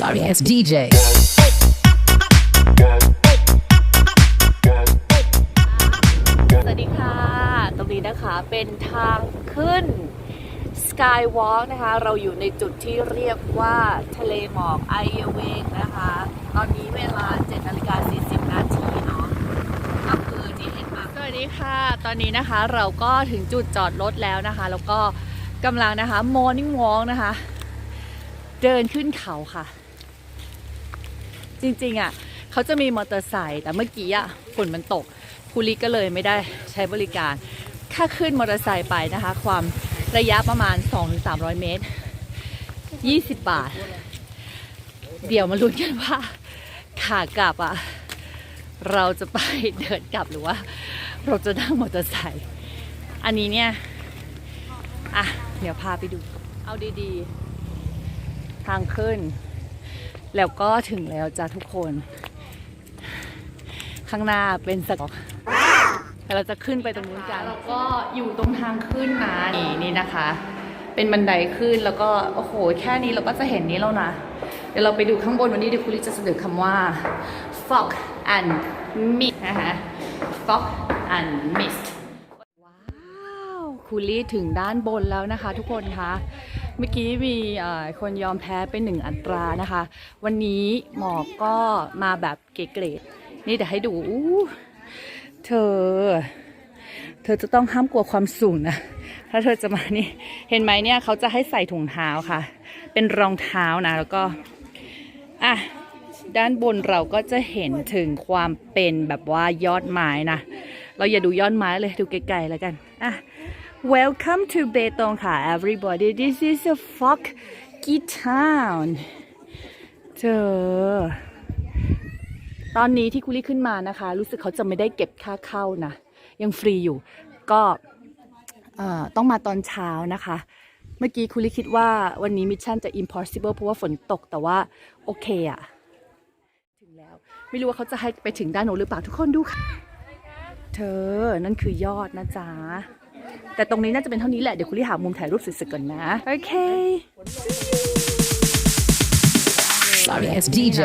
Sorry ass DJ. สวัสดีค่ะ ตรงนี้นะคะเป็นทางขึ้น Skywalk นะคะ เราอยู่ในจุดที่เรียกว่าทะเลหมอกไอเวงนะคะ ตอนนี้เวลา7นาฬิกา40 นาทีเนาะก็คือที่เห็นมาสวัสดีค่ะ ตอนนี้นะคะเราก็ถึงจุดจอดรถแล้วนะคะ แล้วก็กำลังนะคะ Morning Walk นะคะ เดินขึ้นเขาค่ะ จริงๆอะเขาจะมีมอเตอร์ไซค์แต่เมื่อกี้อะฝนมันตกคูลิก็เลยไม่ได้ใช้บริการค่าขึ้นมอเตอร์ไซค์ไปนะคะ ความระยะประมาณ 2-300 เมตร 20 บาท เดี๋ยวมาลุ้นกันว่าขากลับอะเราจะไปเดินกลับหรือว่า เราจะนั่งมอเตอร์ไซค์อันนี้เนี่ย อะ เดี๋ยวพาไปดู เอาดีๆ ทางขึ้น แล้วก็ถึงแล้วจ้าทุกคน ข้างหน้าเป็นสกอกแต่เราจะขึ้นไปตรงนู้นกันแล้วก็อยู่ตรงทางขึ้นนะนี่นี่นะคะ เป็นบันไดขึ้นแล้วก็โอ้โห แค่นี้เราก็จะเห็นนี้แล้วนะเดี๋ยวเราไปดูข้างบนวันนี้เดี๋ยวคุณลิจะเสนอคำว่า fog and mist นะคะ fog and mist คูลี่ถึงด้านบนแล้วนะคะ ทุกคนคะเมื่อกี้มีคนยอมแพ้เป็นหนึ่งอัตรานะคะ วันนี้หมอกก็มาแบบเก๋ๆนี่เดี๋ยวให้ดูเธอ เธอจะต้องห้ามกลัวความสูงนะ ถ้าเธอจะมานี่ เห็นไหมเนี่ยเขาจะให้ใส่ถุงเท้าค่ะ เป็นรองเท้านะแล้วก็อะด้านบนเราก็จะเห็นถึงความเป็นแบบว่ายอดไม้นะ เราอย่าดูยอดไม้เลยดูไกลๆแล้วกัน อะ Welcome to เบตงค่ะ everybody this is a foggy town เธอตอนนี้ที่คุลี่ขึ้นมานะคะ รู้สึกเขาจะไม่ได้เก็บค่าเข้านะ ยังฟรีอยู่ ก็เอ่อต้องมาตอนเช้านะคะ เมื่อกี้คุลี่คิดว่าวันนี้มิชชั่นจะ impossible เพราะว่าฝนตกแต่ว่า โอเคอะถึงแล้ว ไม่รู้ว่าเขาจะให้ไปถึงด้านโน้นหรือเปล่าทุกคนดูค่ะ เธอ นั่นคือยอดนะจ๊ะ แต่ตรงนี้น่าจะเป็นเท่านี้แหละ เดี๋ยวคุณลี่หามุมถ่ายรูปสวยๆก่อนนะ โอเค Sorry as DJ.